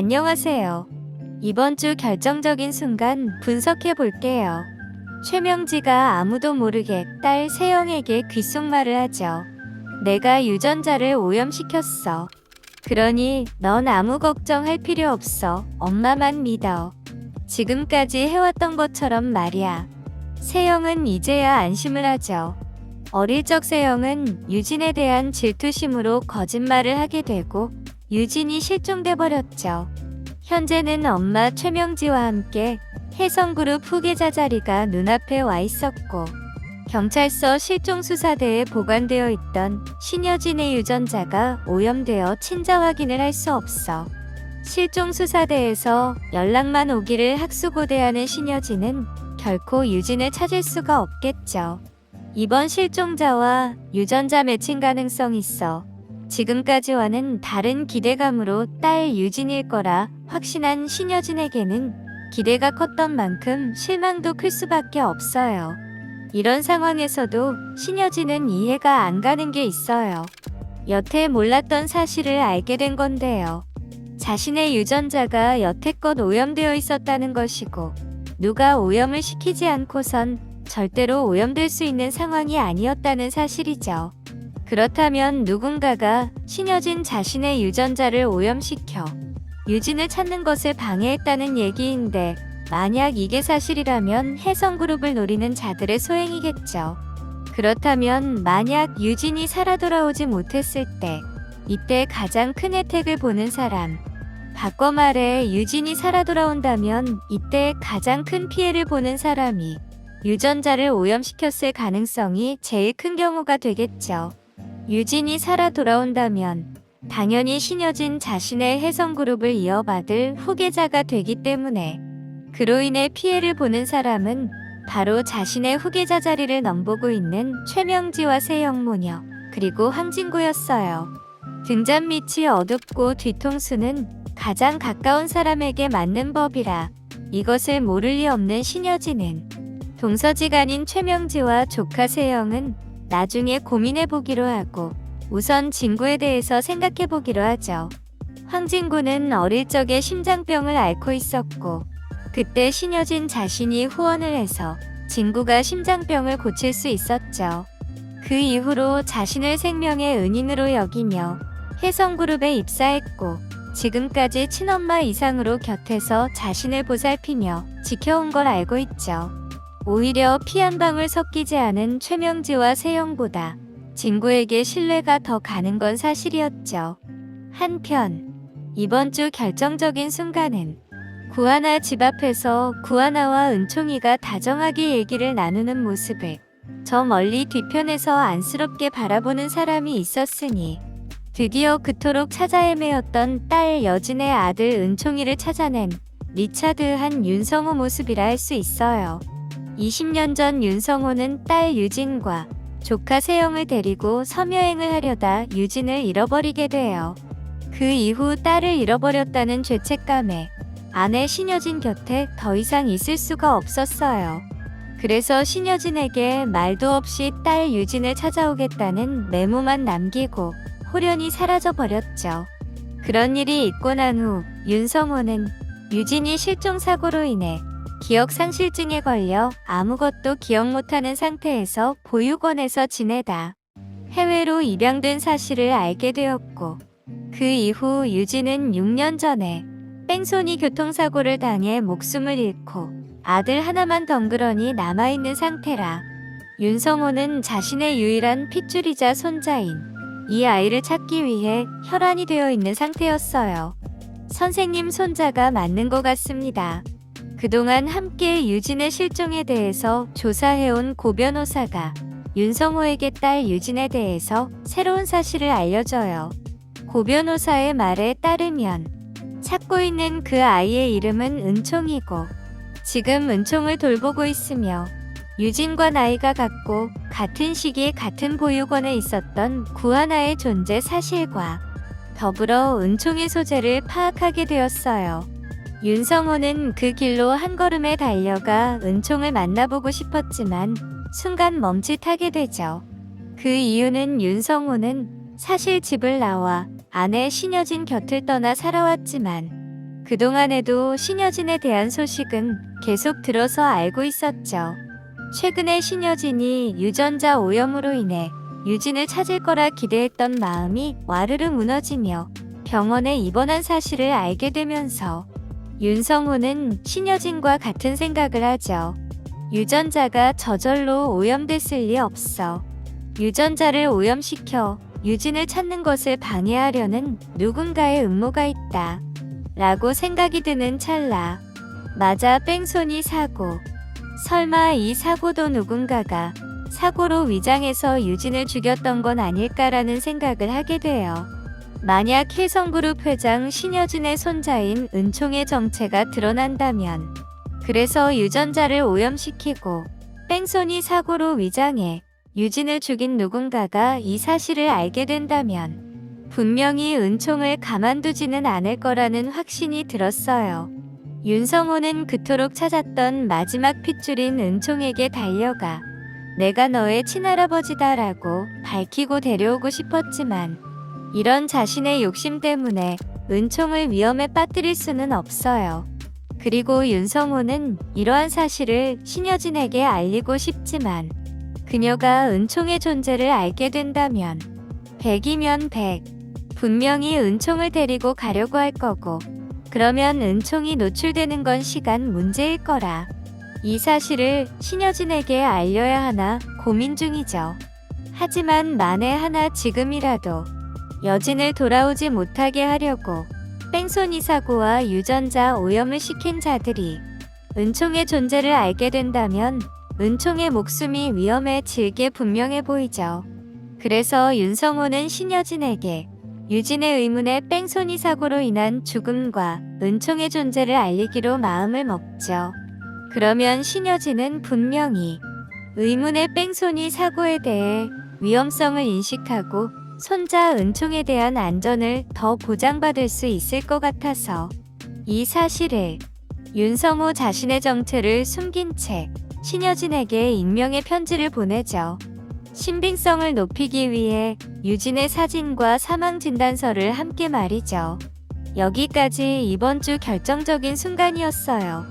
안녕하세요. 이번 주 결정적인 순간 분석해 볼게요. 최명지가 아무도 모르게 딸 세영에게 귓속말을 하죠. 내가 유전자를 오염시켰어. 그러니 넌 아무 걱정할 필요 없어. 엄마만 믿어. 지금까지 해왔던 것처럼 말이야. 세영은 이제야 안심을 하죠. 어릴 적 세영은 유진에 대한 질투심으로 거짓말을 하게 되고 유진이 실종돼 버렸죠. 현재는 엄마 최명지와 함께 혜성그룹 후계자 자리가 눈앞에 와 있었고 경찰서 실종수사대에 보관되어 있던 신여진의 유전자가 오염되어 친자 확인을 할 수 없어 실종수사대에서 연락만 오기를 학수고대하는 신여진은 결코 유진을 찾을 수가 없겠죠. 이번 실종자와 유전자 매칭 가능성 있어 지금까지와는 다른 기대감으로 딸 유진일 거라 확신한 신여진에게는 기대가 컸던 만큼 실망도 클 수밖에 없어요. 이런 상황에서도 신여진은 이해가 안 가는 게 있어요. 여태 몰랐던 사실을 알게 된 건데요. 자신의 유전자가 여태껏 오염되어 있었다는 것이고 누가 오염을 시키지 않고선 절대로 오염될 수 있는 상황이 아니었다는 사실이죠. 그렇다면 누군가가 신여진 자신의 유전자를 오염시켜 유진을 찾는 것을 방해했다는 얘기인데 만약 이게 사실이라면 해성그룹을 노리는 자들의 소행이겠죠. 그렇다면 만약 유진이 살아 돌아오지 못했을 때 이때 가장 큰 혜택을 보는 사람 바꿔 말해 유진이 살아 돌아온다면 이때 가장 큰 피해를 보는 사람이 유전자를 오염시켰을 가능성이 제일 큰 경우가 되겠죠. 유진이 살아 돌아온다면 당연히 신여진 자신의 해성그룹을 이어받을 후계자가 되기 때문에 그로 인해 피해를 보는 사람은 바로 자신의 후계자 자리를 넘보고 있는 최명지와 세영모녀 그리고 황진구였어요. 등잔 밑이 어둡고 뒤통수는 가장 가까운 사람에게 맞는 법이라 이것을 모를 리 없는 신여진은 동서지간인 최명지와 조카 세영은 나중에 고민해 보기로 하고 우선 진구에 대해서 생각해 보기로 하죠. 황진구는 어릴 적에 심장병을 앓고 있었고 그때 신여진 자신이 후원을 해서 진구가 심장병을 고칠 수 있었죠. 그 이후로 자신을 생명의 은인으로 여기며 혜성그룹에 입사했고 지금까지 친엄마 이상으로 곁에서 자신을 보살피며 지켜온 걸 알고 있죠. 오히려 피 한 방울 섞이지 않은 최명지와 세영보다 진구에게 신뢰가 더 가는 건 사실이었죠. 한편 이번 주 결정적인 순간은 구하나 집 앞에서 구하나와 은총이가 다정하게 얘기를 나누는 모습을 저 멀리 뒤편에서 안쓰럽게 바라보는 사람이 있었으니 드디어 그토록 찾아 헤매었던 딸 여진의 아들 은총이를 찾아낸 리차드한 윤성호 모습이라 할 수 있어요. 20년 전 윤성호는 딸 유진과 조카 세영을 데리고 섬여행을 하려다 유진을 잃어버리게 돼요. 그 이후 딸을 잃어버렸다는 죄책감에 아내 신여진 곁에 더 이상 있을 수가 없었어요. 그래서 신여진에게 말도 없이 딸 유진을 찾아오겠다는 메모만 남기고 호련히 사라져 버렸죠. 그런 일이 있고 난 후 윤성호는 유진이 실종 사고로 인해 기억 상실증에 걸려 아무것도 기억 못하는 상태에서 보육원에서 지내다 해외로 입양된 사실을 알게 되었고 그 이후 유진은 6년 전에 뺑소니 교통사고를 당해 목숨을 잃고 아들 하나만 덩그러니 남아있는 상태라 윤성호는 자신의 유일한 핏줄이자 손자인 이 아이를 찾기 위해 혈안이 되어 있는 상태였어요. 선생님 손자가 맞는 것 같습니다. 그동안 함께 유진의 실종에 대해서 조사해온 고 변호사가 윤성호에게 딸 유진에 대해서 새로운 사실을 알려줘요. 고 변호사의 말에 따르면 찾고 있는 그 아이의 이름은 은총이고 지금 은총을 돌보고 있으며 유진과 나이가 같고 같은 시기에 같은 보육원에 있었던 구하나의 존재 사실과 더불어 은총의 소재를 파악하게 되었어요. 윤성호는 그 길로 한 걸음에 달려가 은총을 만나보고 싶었지만 순간 멈칫하게 되죠. 그 이유는 윤성호는 사실 집을 나와 아내 신여진 곁을 떠나 살아왔지만 그동안에도 신여진에 대한 소식은 계속 들어서 알고 있었죠. 최근에 신여진이 유전자 오염으로 인해 유진을 찾을 거라 기대했던 마음이 와르르 무너지며 병원에 입원한 사실을 알게 되면서 윤성호는 신여진과 같은 생각을 하죠. 유전자가 저절로 오염됐을 리 없어. 유전자를 오염시켜 유진을 찾는 것을 방해하려는 누군가의 음모가 있다. 라고 생각이 드는 찰나. 맞아 뺑소니 사고. 설마 이 사고도 누군가가 사고로 위장해서 유진을 죽였던 건 아닐까라는 생각을 하게 돼요. 만약 혜성그룹 회장 신여진의 손자인 은총의 정체가 드러난다면 그래서 유전자를 오염시키고 뺑소니 사고로 위장해 유진을 죽인 누군가가 이 사실을 알게 된다면 분명히 은총을 가만두지는 않을 거라는 확신이 들었어요. 윤성호는 그토록 찾았던 마지막 핏줄인 은총에게 달려가 내가 너의 친할아버지다라고 밝히고 데려오고 싶었지만 이런 자신의 욕심 때문에 은총을 위험에 빠뜨릴 수는 없어요. 그리고 윤성호는 이러한 사실을 신여진에게 알리고 싶지만 그녀가 은총의 존재를 알게 된다면 100이면 100 분명히 은총을 데리고 가려고 할 거고 그러면 은총이 노출되는 건 시간 문제일 거라 이 사실을 신여진에게 알려야 하나 고민 중이죠. 하지만 만에 하나 지금이라도 여진을 돌아오지 못하게 하려고 뺑소니 사고와 유전자 오염을 시킨 자들이 은총의 존재를 알게 된다면 은총의 목숨이 위험해질 게 분명해 보이죠. 그래서 윤성호는 신여진에게 유진의 의문의 뺑소니 사고로 인한 죽음과 은총의 존재를 알리기로 마음을 먹죠. 그러면 신여진은 분명히 의문의 뺑소니 사고에 대해 위험성을 인식하고 손자 은총에 대한 안전을 더 보장받을 수 있을 것 같아서 이 사실을 윤성호 자신의 정체를 숨긴 채 신여진에게 익명의 편지를 보내죠. 신빙성을 높이기 위해 유진의 사진과 사망 진단서를 함께 말이죠. 여기까지 이번 주 결정적인 순간이었어요.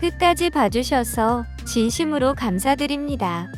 끝까지 봐주셔서 진심으로 감사드립니다.